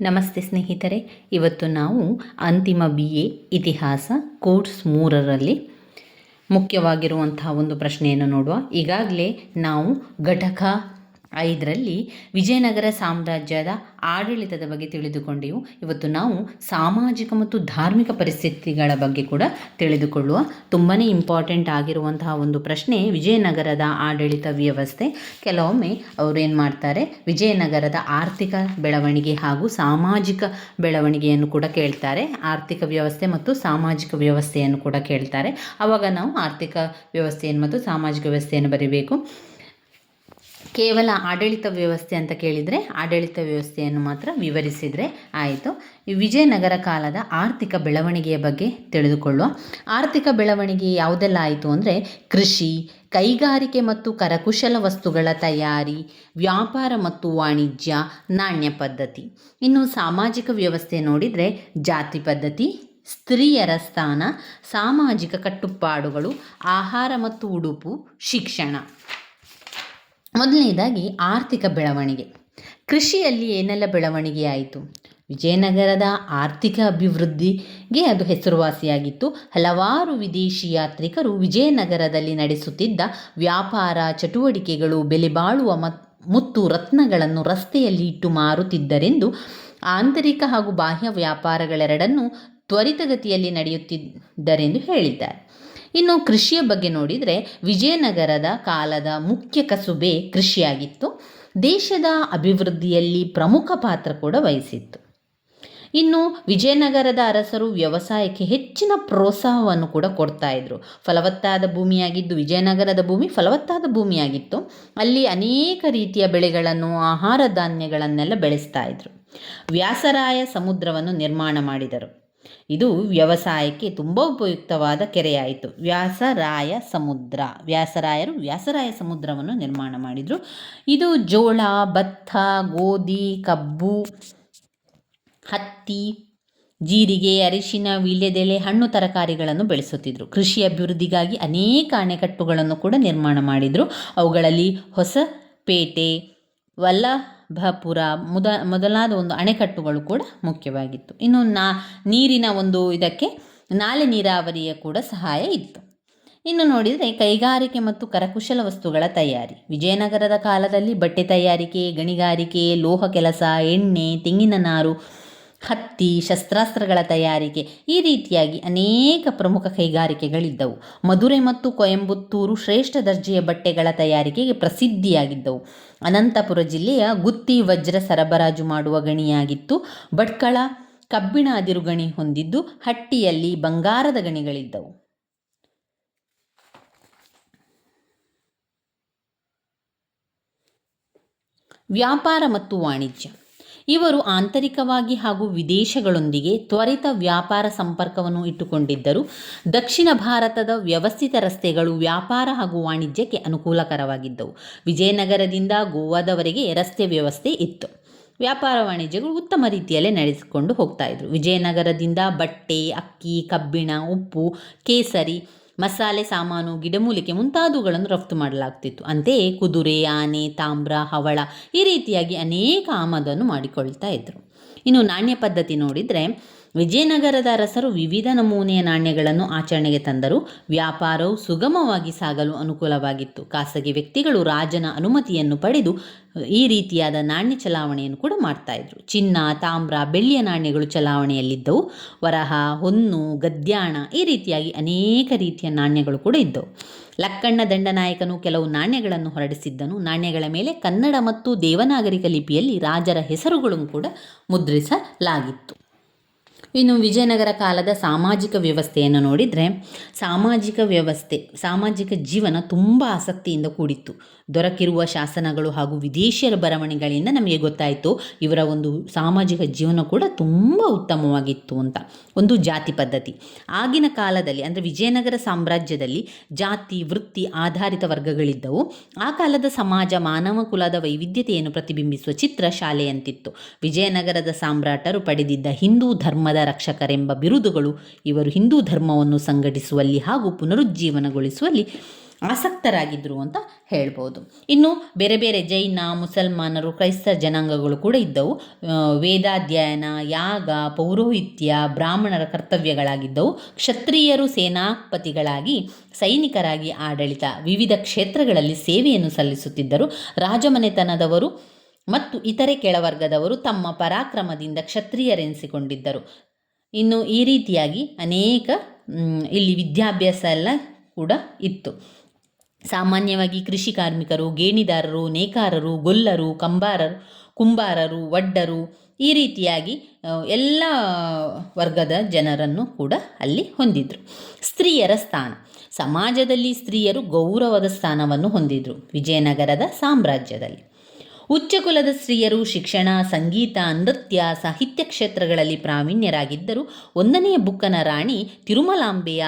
ನಮಸ್ತೆ ಸ್ನೇಹಿತರೆ, ಇವತ್ತು ನಾವು ಅಂತಿಮ ಬಿ ಎ ಇತಿಹಾಸ ಕೋರ್ಸ್ ಮೂರರಲ್ಲಿ ಮುಖ್ಯವಾಗಿರುವಂತಹ ಒಂದು ಪ್ರಶ್ನೆಯನ್ನು ನೋಡುವ. ಈಗಾಗಲೇ ನಾವು ಘಟಕ ಐದರಲ್ಲಿ ವಿಜಯನಗರ ಸಾಮ್ರಾಜ್ಯದ ಆಡಳಿತದ ಬಗ್ಗೆ ತಿಳಿದುಕೊಂಡೆವು. ಇವತ್ತು ನಾವು ಸಾಮಾಜಿಕ ಮತ್ತು ಧಾರ್ಮಿಕ ಪರಿಸ್ಥಿತಿಗಳ ಬಗ್ಗೆ ಕೂಡ ತಿಳಿದುಕೊಳ್ಳುವ ತುಂಬಾ ಇಂಪಾರ್ಟೆಂಟ್ ಆಗಿರುವಂತಹ ಒಂದು ಪ್ರಶ್ನೆ ವಿಜಯನಗರದ ಆಡಳಿತ ವ್ಯವಸ್ಥೆ. ಕೆಲವೊಮ್ಮೆ ಅವರು ಏನು ಮಾಡ್ತಾರೆ, ವಿಜಯನಗರದ ಆರ್ಥಿಕ ಬೆಳವಣಿಗೆ ಹಾಗೂ ಸಾಮಾಜಿಕ ಬೆಳವಣಿಗೆಯನ್ನು ಕೂಡ ಕೇಳ್ತಾರೆ. ಆರ್ಥಿಕ ವ್ಯವಸ್ಥೆ ಮತ್ತು ಸಾಮಾಜಿಕ ವ್ಯವಸ್ಥೆಯನ್ನು ಕೂಡ ಕೇಳ್ತಾರೆ. ಆವಾಗ ನಾವು ಆರ್ಥಿಕ ವ್ಯವಸ್ಥೆಯನ್ನು ಮತ್ತು ಸಾಮಾಜಿಕ ವ್ಯವಸ್ಥೆಯನ್ನು ಬರೀಬೇಕು. ಕೇವಲ ಆಡಳಿತ ವ್ಯವಸ್ಥೆ ಅಂತ ಕೇಳಿದರೆ ಆಡಳಿತ ವ್ಯವಸ್ಥೆಯನ್ನು ಮಾತ್ರ ವಿವರಿಸಿದರೆ ಆಯಿತು. ವಿಜಯನಗರ ಕಾಲದ ಆರ್ಥಿಕ ಬೆಳವಣಿಗೆಯ ಬಗ್ಗೆ ತಿಳಿದುಕೊಳ್ಳುವ. ಆರ್ಥಿಕ ಬೆಳವಣಿಗೆ ಯಾವುದೆಲ್ಲ ಆಯಿತು ಅಂದರೆ ಕೃಷಿ, ಕೈಗಾರಿಕೆ ಮತ್ತು ಕರಕುಶಲ ವಸ್ತುಗಳ ತಯಾರಿ, ವ್ಯಾಪಾರ ಮತ್ತು ವಾಣಿಜ್ಯ, ನಾಣ್ಯ ಪದ್ಧತಿ. ಇನ್ನು ಸಾಮಾಜಿಕ ವ್ಯವಸ್ಥೆ ನೋಡಿದರೆ ಜಾತಿ ಪದ್ಧತಿ, ಸ್ತ್ರೀಯರ ಸ್ಥಾನ, ಸಾಮಾಜಿಕ ಕಟ್ಟುಪಾಡುಗಳು, ಆಹಾರ ಮತ್ತು ಉಡುಪು, ಶಿಕ್ಷಣ. ಮೊದಲನೇದಾಗಿ ಆರ್ಥಿಕ ಬೆಳವಣಿಗೆ. ಕೃಷಿಯಲ್ಲಿ ಏನೆಲ್ಲ ಬೆಳವಣಿಗೆ ಆಯಿತು ವಿಜಯನಗರದ ಆರ್ಥಿಕ ಅಭಿವೃದ್ಧಿಗೆ ಅದು ಹೆಸರುವಾಸಿಯಾಗಿತ್ತು. ಹಲವಾರು ವಿದೇಶಿ ಯಾತ್ರಿಕರು ವಿಜಯನಗರದಲ್ಲಿ ನಡೆಸುತ್ತಿದ್ದ ವ್ಯಾಪಾರ ಚಟುವಟಿಕೆಗಳು ಬೆಲೆ ಬಾಳುವ ಮುತ್ತು ರತ್ನಗಳನ್ನು ರಸ್ತೆಯಲ್ಲಿ ಇಟ್ಟು ಮಾರುತ್ತಿದ್ದರೆಂದು ಆಂತರಿಕ ಹಾಗೂ ಬಾಹ್ಯ ವ್ಯಾಪಾರಗಳೆರಡನ್ನೂ ತ್ವರಿತಗತಿಯಲ್ಲಿ ನಡೆಯುತ್ತಿದ್ದರೆಂದು ಹೇಳಿದ್ದಾರೆ. ಇನ್ನು ಕೃಷಿಯ ಬಗ್ಗೆ ನೋಡಿದರೆ ವಿಜಯನಗರದ ಕಾಲದ ಮುಖ್ಯ ಕಸುಬೆ ಕೃಷಿಯಾಗಿತ್ತು. ದೇಶದ ಅಭಿವೃದ್ಧಿಯಲ್ಲಿ ಪ್ರಮುಖ ಪಾತ್ರ ಕೂಡ ವಹಿಸಿತ್ತು. ಇನ್ನು ವಿಜಯನಗರದ ಅರಸರು ವ್ಯವಸಾಯಕ್ಕೆ ಹೆಚ್ಚಿನ ಪ್ರೋತ್ಸಾಹವನ್ನು ಕೂಡ ಕೊಡ್ತಾ ಇದ್ರು. ಫಲವತ್ತಾದ ಭೂಮಿಯಾಗಿದ್ದು ವಿಜಯನಗರದ ಭೂಮಿ ಫಲವತ್ತಾದ ಭೂಮಿಯಾಗಿತ್ತು. ಅಲ್ಲಿ ಅನೇಕ ರೀತಿಯ ಬೆಳೆಗಳನ್ನು, ಆಹಾರ ಧಾನ್ಯಗಳನ್ನೆಲ್ಲ ಬೆಳೆಸ್ತಾ ಇದ್ರು. ವ್ಯಾಸರಾಯ ಸಮುದ್ರವನ್ನು ನಿರ್ಮಾಣ ಮಾಡಿದರು. ಇದು ವ್ಯವಸಾಯಕ್ಕೆ ತುಂಬ ಉಪಯುಕ್ತವಾದ ಕೆರೆಯಾಯಿತು. ವ್ಯಾಸರಾಯ ಸಮುದ್ರ. ವ್ಯಾಸರಾಯರು ವ್ಯಾಸರಾಯ ಸಮುದ್ರವನ್ನು ನಿರ್ಮಾಣ ಮಾಡಿದರು. ಇದು ಜೋಳ, ಭತ್ತ, ಗೋಧಿ, ಕಬ್ಬು, ಹತ್ತಿ, ಜೀರಿಗೆ, ಅರಿಶಿನ, ವೀಳ್ಯದೆಲೆ, ಹಣ್ಣು ತರಕಾರಿಗಳನ್ನು ಬೆಳೆಸುತ್ತಿದ್ದರು ಕೃಷಿ ಅಭಿವೃದ್ಧಿಗಾಗಿ ಅನೇಕ ಅಣೆಕಟ್ಟುಗಳನ್ನು ಕೂಡ ನಿರ್ಮಾಣ ಮಾಡಿದರು. ಅವುಗಳಲ್ಲಿ ಹೊಸಪೇಟೆ ವಲ್ಲಭಪುರ ಮುದ, ಮೊದಲಾದ ಒಂದು ಅಣೆಕಟ್ಟುಗಳು ಕೂಡ ಮುಖ್ಯವಾಗಿತ್ತು. ಇನ್ನು ನಾ, ನೀರಿನ ಒಂದು ಇದಕ್ಕೆ ನಾಲೆ ನೀರಾವರಿಯ ಕೂಡ ಸಹಾಯ ಇತ್ತು. ಇನ್ನು ನೋಡಿದರೆ ಕೈಗಾರಿಕೆ ಮತ್ತು ಕರಕುಶಲ ವಸ್ತುಗಳ ತಯಾರಿ. ವಿಜಯನಗರದ ಕಾಲದಲ್ಲಿ ಬಟ್ಟೆ ತಯಾರಿಕೆ, ಗಣಿಗಾರಿಕೆ, ಲೋಹ ಕೆಲಸ, ಎಣ್ಣೆ, ತೆಂಗಿನ ನಾರು ಹತ್ತಿ, ಶಸ್ತ್ರಾಸ್ತ್ರಗಳ ತಯಾರಿಕೆ ಈ ರೀತಿಯಾಗಿ ಅನೇಕ ಪ್ರಮುಖ ಕೈಗಾರಿಕೆಗಳಿದ್ದವು. ಮಧುರೆ ಮತ್ತು ಕೊಯಂಬತ್ತೂರು ಶ್ರೇಷ್ಠ ದರ್ಜೆಯ ಬಟ್ಟೆಗಳ ತಯಾರಿಕೆಗೆ ಪ್ರಸಿದ್ಧಿಯಾಗಿದ್ದವು. ಅನಂತಪುರ ಜಿಲ್ಲೆಯ ಗುತ್ತಿ ವಜ್ರ ಸರಬರಾಜು ಮಾಡುವ ಗಣಿಯಾಗಿತ್ತು. ಭಟ್ಕಳ, ಕಬ್ಬಿಣ ಅದಿರು ಗಣಿ ಹೊಂದಿದ್ದು ಹಟ್ಟಿಯಲ್ಲಿ ಬಂಗಾರದ ಗಣಿಗಳಿದ್ದವು. ವ್ಯಾಪಾರ ಮತ್ತು ವಾಣಿಜ್ಯ. ಇವರು ಆಂತರಿಕವಾಗಿ ಹಾಗೂ ವಿದೇಶಗಳೊಂದಿಗೆ ತ್ವರಿತ ವ್ಯಾಪಾರ ಸಂಪರ್ಕವನ್ನು ಇಟ್ಟುಕೊಂಡಿದ್ದರು. ದಕ್ಷಿಣ ಭಾರತದ ವ್ಯವಸ್ಥಿತ ರಸ್ತೆಗಳು ವ್ಯಾಪಾರ ಹಾಗೂ ವಾಣಿಜ್ಯಕ್ಕೆ ಅನುಕೂಲಕರವಾಗಿದ್ದವು. ವಿಜಯನಗರದಿಂದ ಗೋವಾದವರೆಗೆ ರಸ್ತೆ ವ್ಯವಸ್ಥೆ ಇತ್ತು. ವ್ಯಾಪಾರ ವಾಣಿಜ್ಯಗಳು ಉತ್ತಮ ರೀತಿಯಲ್ಲೇ ನಡೆಸಿಕೊಂಡು ಹೋಗ್ತಾ ಇದ್ರು. ವಿಜಯನಗರದಿಂದ ಬಟ್ಟೆ, ಅಕ್ಕಿ, ಕಬ್ಬಿಣ, ಉಪ್ಪು, ಕೇಸರಿ ಮಸಾಲೆ, ಸಾಮಾನು, ಗಿಡಮೂಲಿಕೆ ಮುಂತಾದವುಗಳನ್ನು ರಫ್ತು ಮಾಡಲಾಗ್ತಿತ್ತು. ಅಂತೆಯೇ ಕುದುರೆ, ಆನೆ, ತಾಮ್ರ, ಹವಳ ಈ ರೀತಿಯಾಗಿ ಅನೇಕ ಆಮದನ್ನು ಮಾಡಿಕೊಳ್ತಾ ಇದ್ದರು ಇನ್ನು ನಾಣ್ಯ ಪದ್ಧತಿ ನೋಡಿದರೆ ವಿಜಯನಗರದ ಅರಸರು ವಿವಿಧ ನಮೂನೆಯ ನಾಣ್ಯಗಳನ್ನು ಆಚರಣೆಗೆ ತಂದರು. ವ್ಯಾಪಾರವು ಸುಗಮವಾಗಿ ಸಾಗಲು ಅನುಕೂಲವಾಗಿತ್ತು. ಖಾಸಗಿ ವ್ಯಕ್ತಿಗಳು ರಾಜನ ಅನುಮತಿಯನ್ನು ಪಡೆದು, ಈ ರೀತಿಯಾದ ನಾಣ್ಯ ಚಲಾವಣೆಯನ್ನು ಕೂಡ ಮಾಡ್ತಾಯಿದ್ರು ಚಿನ್ನ, ತಾಮ್ರ, ಬೆಳ್ಳಿಯ ನಾಣ್ಯಗಳು ಚಲಾವಣೆಯಲ್ಲಿದ್ದವು. ವರಹ, ಹೊನ್ನು, ಗದ್ಯಾಣ ಈ ರೀತಿಯಾಗಿ ಅನೇಕ ರೀತಿಯ ನಾಣ್ಯಗಳು ಕೂಡ ಇದ್ದವು. ಲಕ್ಕಣ್ಣ ದಂಡನಾಯಕನು ಕೆಲವು ನಾಣ್ಯಗಳನ್ನು ಹೊರಡಿಸಿದ್ದನು. ನಾಣ್ಯಗಳ ಮೇಲೆ ಕನ್ನಡ ಮತ್ತು ದೇವನಾಗರಿಕ ಲಿಪಿಯಲ್ಲಿ ರಾಜರ ಹೆಸರುಗಳನ್ನು ಕೂಡ ಮುದ್ರಿಸಲಾಗಿತ್ತು. ಇನ್ನು ವಿಜಯನಗರ ಕಾಲದ ಸಾಮಾಜಿಕ ವ್ಯವಸ್ಥೆಯನ್ನು ನೋಡಿದರೆ ಸಾಮಾಜಿಕ ವ್ಯವಸ್ಥೆ, ಸಾಮಾಜಿಕ ಜೀವನ ತುಂಬ ಆಸಕ್ತಿಯಿಂದ ಕೂಡಿತ್ತು. ದೊರಕಿರುವ ಶಾಸನಗಳು ಹಾಗೂ ವಿದೇಶಿಯರ ಬರವಣಿಗೆಗಳಿಂದ ನಮಗೆ ಗೊತ್ತಾಯಿತು, ಇವರ ಒಂದು ಸಾಮಾಜಿಕ ಜೀವನ ಕೂಡ ತುಂಬ ಉತ್ತಮವಾಗಿತ್ತು ಅಂತ. ಒಂದು ಜಾತಿ ಪದ್ಧತಿ. ಆಗಿನ ಕಾಲದಲ್ಲಿ, ಅಂದರೆ ವಿಜಯನಗರ ಸಾಮ್ರಾಜ್ಯದಲ್ಲಿ ಜಾತಿ, ವೃತ್ತಿ ಆಧಾರಿತ ವರ್ಗಗಳಿದ್ದವು. ಆ ಕಾಲದ ಸಮಾಜ ಮಾನವ ಕುಲದ ವೈವಿಧ್ಯತೆಯನ್ನು ಪ್ರತಿಬಿಂಬಿಸುವ ಚಿತ್ರ ಶಾಲೆಯಂತಿತ್ತು. ವಿಜಯನಗರದ ಸಾಮ್ರಾಟರು ಪಡೆದಿದ್ದ ಹಿಂದೂ ಧರ್ಮದ ರಕ್ಷಕರೆಂಬ ಬಿರುದುಗಳು ಇವರು ಹಿಂದೂ ಧರ್ಮವನ್ನು ಸಂಘಟಿಸುವಲ್ಲಿ ಹಾಗೂ ಪುನರುಜ್ಜೀವನಗೊಳಿಸುವಲ್ಲಿ ಆಸಕ್ತರಾಗಿದ್ದರು ಅಂತ ಹೇಳ್ಬೋದು. ಇನ್ನು ಬೇರೆ ಬೇರೆ ಜೈನ, ಮುಸಲ್ಮಾನರು, ಕ್ರೈಸ್ತ ಜನಾಂಗಗಳು ಕೂಡ ಇದ್ದವು. ವೇದಾಧ್ಯಯನ, ಯಾಗ, ಪೌರೋಹಿತ್ಯ, ಬ್ರಾಹ್ಮಣರ ಕರ್ತವ್ಯಗಳಾಗಿದ್ದವು. ಕ್ಷತ್ರಿಯರು ಸೇನಾಪತಿಗಳಾಗಿ, ಸೈನಿಕರಾಗಿ ಆಡಳಿತ ವಿವಿಧ ಕ್ಷೇತ್ರಗಳಲ್ಲಿ ಸೇವೆಯನ್ನು ಸಲ್ಲಿಸುತ್ತಿದ್ದರು. ರಾಜಮನೆತನದವರು ಮತ್ತು ಇತರೆ ಕೆಳವರ್ಗದವರು ತಮ್ಮ ಪರಾಕ್ರಮದಿಂದ ಕ್ಷತ್ರಿಯರೆನಿಸಿಕೊಂಡಿದ್ದರು. ಇನ್ನು ಈ ರೀತಿಯಾಗಿ ಅನೇಕ ಇಲ್ಲಿ ವಿದ್ಯಾಭ್ಯಾಸ ಎಲ್ಲ ಕೂಡ ಇತ್ತು. ಸಾಮಾನ್ಯವಾಗಿ ಕೃಷಿ ಕಾರ್ಮಿಕರು, ಗೇಣಿದಾರರು, ನೇಕಾರರು, ಗೊಲ್ಲರು, ಕಂಬಾರರು, ಕುಂಬಾರರು, ವಡ್ಡರು ಈ ರೀತಿಯಾಗಿ ಎಲ್ಲ ವರ್ಗದ ಜನರನ್ನು ಕೂಡ ಅಲ್ಲಿ ಹೊಂದಿದ್ರು. ಸ್ತ್ರೀಯರ ಸ್ಥಾನ. ಸಮಾಜದಲ್ಲಿ ಸ್ತ್ರೀಯರು ಗೌರವದ ಸ್ಥಾನವನ್ನು ಹೊಂದಿದ್ರು ವಿಜಯನಗರದ ಸಾಮ್ರಾಜ್ಯದಲ್ಲಿ. ಉಚ್ಚ ಕುಲದ ಸ್ತ್ರೀಯರು ಶಿಕ್ಷಣ, ಸಂಗೀತ, ನೃತ್ಯ, ಸಾಹಿತ್ಯ ಕ್ಷೇತ್ರಗಳಲ್ಲಿ ಪ್ರಾವೀಣ್ಯರಾಗಿದ್ದರು. ಒಂದನೆಯ ಬುಕ್ಕನ ರಾಣಿ ತಿರುಮಲಾಂಬೆಯ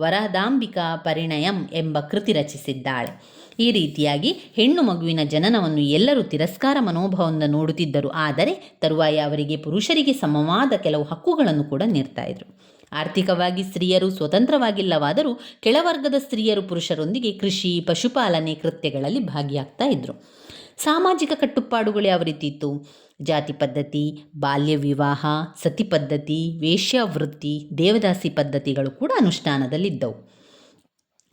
ವರದಾಂಬಿಕಾ ಪರಿಣಯಂ ಎಂಬ ಕೃತಿ ರಚಿಸಿದ್ದಾಳೆ. ಈ ರೀತಿಯಾಗಿ ಹೆಣ್ಣು ಮಗುವಿನ ಜನನವನ್ನು ಎಲ್ಲರೂ ತಿರಸ್ಕಾರ ಮನೋಭಾವದಿಂದ ನೋಡುತ್ತಿದ್ದರು. ಆದರೆ ತರುವಾಯ ಅವರಿಗೆ ಪುರುಷರಿಗೆ ಸಮವಾದ ಕೆಲವು ಹಕ್ಕುಗಳನ್ನು ಕೂಡ ನೀಡ್ತಾ ಇದ್ರು. ಆರ್ಥಿಕವಾಗಿ ಸ್ತ್ರೀಯರು ಸ್ವತಂತ್ರವಾಗಿಲ್ಲವಾದರೂ ಕೆಳವರ್ಗದ ಸ್ತ್ರೀಯರು ಪುರುಷರೊಂದಿಗೆ ಕೃಷಿ, ಪಶುಪಾಲನೆ ಕೃತ್ಯಗಳಲ್ಲಿ ಭಾಗಿಯಾಗ್ತಾ ಇದ್ರು. ಸಾಮಾಜಿಕ ಕಟ್ಟುಪಾಡುಗಳು ಯಾವ ರೀತಿ ಇತ್ತು ಜಾತಿ ಪದ್ಧತಿ, ಬಾಲ್ಯ ವಿವಾಹ, ಸತಿ ಪದ್ಧತಿ ವೇಶ್ಯಾವೃತ್ತಿ ದೇವದಾಸಿ ಪದ್ಧತಿಗಳು ಕೂಡ ಅನುಷ್ಠಾನದಲ್ಲಿದ್ದವು.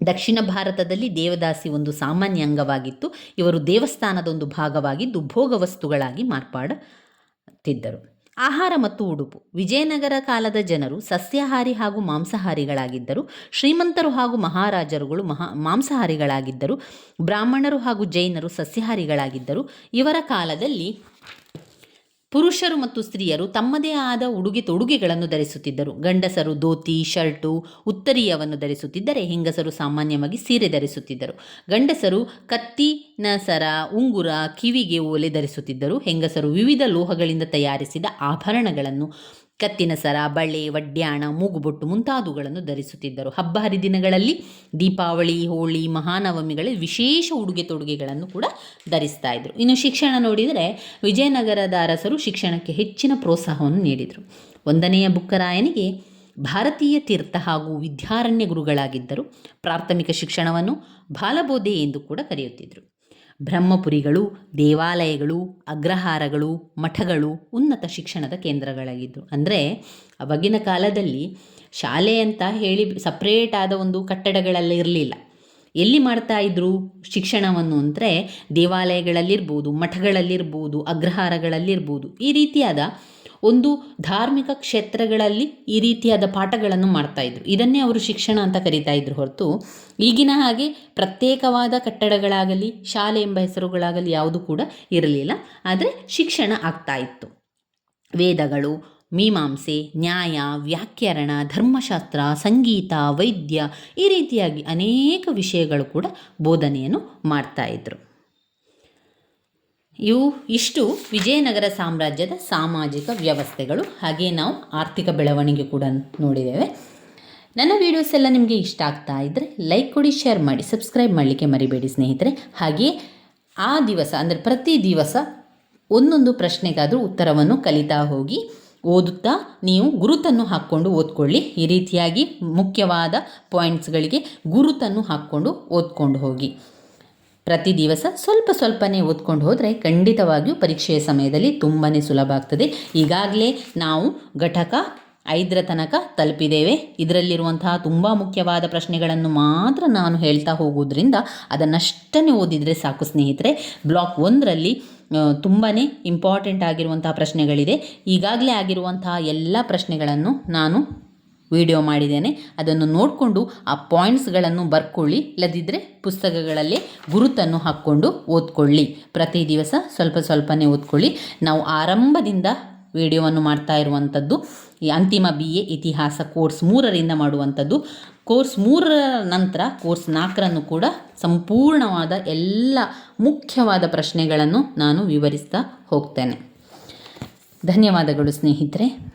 ದಕ್ಷಿಣ ಭಾರತದಲ್ಲಿ ದೇವದಾಸಿ ಒಂದು ಸಾಮಾನ್ಯ ಅಂಗವಾಗಿತ್ತು. ಇವರು ದೇವಸ್ಥಾನದ ಒಂದು ಭಾಗವಾಗಿದ್ದು ಭೋಗ ವಸ್ತುಗಳಾಗಿ ಮಾರ್ಪಾಡುತ್ತಿದ್ದರು. ಆಹಾರ ಮತ್ತು ಉಡುಪು. ವಿಜಯನಗರ ಕಾಲದ ಜನರು ಸಸ್ಯಾಹಾರಿ ಹಾಗೂ ಮಾಂಸಾಹಾರಿಗಳಾಗಿದ್ದರು. ಶ್ರೀಮಂತರು ಹಾಗೂ ಮಹಾರಾಜರುಗಳು ಮಹಾ, ಮಾಂಸಾಹಾರಿಗಳಾಗಿದ್ದರು. ಬ್ರಾಹ್ಮಣರು ಹಾಗೂ ಜೈನರು ಸಸ್ಯಾಹಾರಿಗಳಾಗಿದ್ದರು. ಇವರ ಕಾಲದಲ್ಲಿ ಪುರುಷರು ಮತ್ತು ಸ್ತ್ರೀಯರು ತಮ್ಮದೇ ಆದ ಉಡುಗೆ ತೊಡುಗೆಗಳನ್ನು ಧರಿಸುತ್ತಿದ್ದರು. ಗಂಡಸರು ಧೋತಿ, ಶರ್ಟು, ಉತ್ತರೀಯವನ್ನು ಧರಿಸುತ್ತಿದ್ದರೆ ಹೆಂಗಸರು ಸಾಮಾನ್ಯವಾಗಿ ಸೀರೆ ಧರಿಸುತ್ತಿದ್ದರು. ಗಂಡಸರು ಕತ್ತಿ, ನಸರ, ಉಂಗುರ, ಕಿವಿಗೆ ಓಲೆ ಧರಿಸುತ್ತಿದ್ದರು. ಹೆಂಗಸರು ವಿವಿಧ ಲೋಹಗಳಿಂದ ತಯಾರಿಸಿದ ಆಭರಣಗಳನ್ನು ಕತ್ತಿನ ಸರ ಬಳೆ ವಡ್ಯಾಣ, ಮೂಗುಬೊಟ್ಟು ಮುಂತಾದವುಗಳನ್ನು ಧರಿಸುತ್ತಿದ್ದರು. ಹಬ್ಬ ಹರಿದಿನಗಳಲ್ಲಿ ದೀಪಾವಳಿ, ಹೋಳಿ, ಮಹಾನವಮಿಗಳಲ್ಲಿ ವಿಶೇಷ ಉಡುಗೆ ತೊಡುಗೆಗಳನ್ನು ಕೂಡ ಧರಿಸ್ತಾ ಇದ್ರು. ಇನ್ನು ಶಿಕ್ಷಣ ನೋಡಿದರೆ ವಿಜಯನಗರದ ಅರಸರು ಶಿಕ್ಷಣಕ್ಕೆ ಹೆಚ್ಚಿನ ಪ್ರೋತ್ಸಾಹವನ್ನು ನೀಡಿದರು. ಒಂದನೆಯ ಬುಕ್ಕರಾಯನಿಗೆ ಭಾರತೀಯ ತೀರ್ಥ ಹಾಗೂ ವಿದ್ಯಾರಣ್ಯ ಗುರುಗಳಾಗಿದ್ದರು. ಪ್ರಾಥಮಿಕ ಶಿಕ್ಷಣವನ್ನು ಬಾಲಬೋಧೆ ಎಂದು ಕೂಡ ಕರೆಯುತ್ತಿದ್ದರು ಬ್ರಹ್ಮಪುರಿಗಳು, ದೇವಾಲಯಗಳು, ಅಗ್ರಹಾರಗಳು, ಮಠಗಳು ಉನ್ನತ ಶಿಕ್ಷಣದ ಕೇಂದ್ರಗಳಾಗಿದ್ದವು ಅಂದರೆ ಅವಾಗಿನ ಕಾಲದಲ್ಲಿ ಶಾಲೆ ಅಂತ ಹೇಳಿ ಸಪ್ರೇಟ್ ಆದ ಒಂದು ಕಟ್ಟಡಗಳಲ್ಲಿ ಇರಲಿಲ್ಲ. ಎಲ್ಲಿ ಮಾಡ್ತಾ ಇದ್ರು ಶಿಕ್ಷಣವನ್ನು ಅಂದರೆ ದೇವಾಲಯಗಳಲ್ಲಿರ್ಬೋದು, ಮಠಗಳಲ್ಲಿರ್ಬೋದು, ಅಗ್ರಹಾರಗಳಲ್ಲಿರ್ಬೋದು ಈ ರೀತಿಯಾದ ಒಂದು ಧಾರ್ಮಿಕ ಕ್ಷೇತ್ರಗಳಲ್ಲಿ ಈ ರೀತಿಯಾದ ಪಾಠಗಳನ್ನು ಮಾಡ್ತಾ ಇದ್ರು. ಇದನ್ನೇ ಅವರು ಶಿಕ್ಷಣ ಅಂತ ಕರಿತಾ ಇದ್ರು ಹೊರತು ಈಗಿನ ಹಾಗೆ ಪ್ರತ್ಯೇಕವಾದ ಕಟ್ಟಡಗಳಾಗಲಿ, ಶಾಲೆ ಎಂಬ ಹೆಸರುಗಳಾಗಲಿ ಯಾವುದು ಕೂಡ ಇರಲಿಲ್ಲ. ಆದರೆ ಶಿಕ್ಷಣ ಆಗ್ತಾ ಇತ್ತು. ವೇದಗಳು, ಮೀಮಾಂಸೆ, ನ್ಯಾಯ ವ್ಯಾಕರಣ ಧರ್ಮಶಾಸ್ತ್ರ, ಸಂಗೀತ, ವೈದ್ಯ ಈ ರೀತಿಯಾಗಿ ಅನೇಕ ವಿಷಯಗಳು ಕೂಡ ಬೋಧನೆಯನ್ನು ಮಾಡ್ತಾ ಇದ್ರು. ಇವು ಇಷ್ಟು ವಿಜಯನಗರ ಸಾಮ್ರಾಜ್ಯದ ಸಾಮಾಜಿಕ ವ್ಯವಸ್ಥೆಗಳು. ಹಾಗೆ ನಾವು ಆರ್ಥಿಕ ಬೆಳವಣಿಗೆ ಕೂಡ ನೋಡಿದ್ದೇವೆ. ನನ್ನ ವೀಡಿಯೋಸ್ ಎಲ್ಲ ನಿಮಗೆ ಇಷ್ಟ ಆಗ್ತಾ ಇದ್ದರೆ ಲೈಕ್ ಕೊಡಿ ಶೇರ್ ಮಾಡಿ ಸಬ್ಸ್ಕ್ರೈಬ್ ಮಾಡಲಿಕ್ಕೆ ಮರಿಬೇಡಿ ಸ್ನೇಹಿತರೆ. ಹಾಗೆ ಆ ದಿವಸ, ಅಂದರೆ ಪ್ರತಿ ದಿವಸ ಒಂದೊಂದು ಪ್ರಶ್ನೆಗಾದರೂ ಉತ್ತರವನ್ನು ಕಲಿತಾ ಹೋಗಿ ಓದುತ್ತಾ ನೀವು ಗುರುತನ್ನು ಹಾಕ್ಕೊಂಡು ಓದ್ಕೊಳ್ಳಿ. ಈ ರೀತಿಯಾಗಿ ಮುಖ್ಯವಾದ ಪಾಯಿಂಟ್ಸ್ಗಳಿಗೆ ಗುರುತನ್ನು ಹಾಕ್ಕೊಂಡು ಓದ್ಕೊಂಡು ಹೋಗಿ. ಪ್ರತಿ ದಿವಸ ಸ್ವಲ್ಪ ಸ್ವಲ್ಪನೇ ಓದ್ಕೊಂಡು ಹೋದರೆ ಖಂಡಿತವಾಗಿಯೂ ಪರೀಕ್ಷೆಯ ಸಮಯದಲ್ಲಿ ತುಂಬಾ ಸುಲಭ ಆಗ್ತದೆ. ಈಗಾಗಲೇ ನಾವು ಘಟಕ ಐದರ ತನಕ ತಲುಪಿದ್ದೇವೆ. ಇದರಲ್ಲಿರುವಂತಹ ತುಂಬ ಮುಖ್ಯವಾದ ಪ್ರಶ್ನೆಗಳನ್ನು ಮಾತ್ರ ನಾನು ಹೇಳ್ತಾ ಹೋಗೋದ್ರಿಂದ ಅದನ್ನಷ್ಟನ್ನೇ ಓದಿದರೆ ಸಾಕು ಸ್ನೇಹಿತರೆ. ಬ್ಲಾಕ್ ಒಂದರಲ್ಲಿ ತುಂಬಾ ಇಂಪಾರ್ಟೆಂಟ್ ಆಗಿರುವಂತಹ ಪ್ರಶ್ನೆಗಳಿದೆ. ಈಗಾಗಲೇ ಆಗಿರುವಂತಹ ಎಲ್ಲ ಪ್ರಶ್ನೆಗಳನ್ನು ನಾನು ವಿಡಿಯೋ ಮಾಡಿದ್ದೇನೆ. ಅದನ್ನು ನೋಡಿಕೊಂಡು ಆ ಪಾಯಿಂಟ್ಸ್ಗಳನ್ನು ಬರ್ಕೊಳ್ಳಿ. ಇಲ್ಲದಿದ್ದರೆ ಪುಸ್ತಕಗಳಲ್ಲಿ ಗುರುತನ್ನು ಹಾಕ್ಕೊಂಡು ಓದ್ಕೊಳ್ಳಿ. ಪ್ರತಿ ದಿವಸ ಸ್ವಲ್ಪ ಸ್ವಲ್ಪನೇ ಓದ್ಕೊಳ್ಳಿ. ನಾವು ಆರಂಭದಿಂದ ವಿಡಿಯೋವನ್ನು ಮಾಡ್ತಾ ಇರುವಂಥದ್ದು, ಈ ಅಂತಿಮ ಬಿ ಎ ಇತಿಹಾಸ ಕೋರ್ಸ್ ಮೂರರಿಂದ ಮಾಡುವಂಥದ್ದು. ಕೋರ್ಸ್ ಮೂರರ ನಂತರ ಕೋರ್ಸ್ ನಾಲ್ಕರನ್ನು ಕೂಡ ಸಂಪೂರ್ಣವಾದ ಎಲ್ಲ ಮುಖ್ಯವಾದ ಪ್ರಶ್ನೆಗಳನ್ನು ನಾನು ವಿವರಿಸ್ತಾ ಹೋಗ್ತೇನೆ. ಧನ್ಯವಾದಗಳು ಸ್ನೇಹಿತರೆ.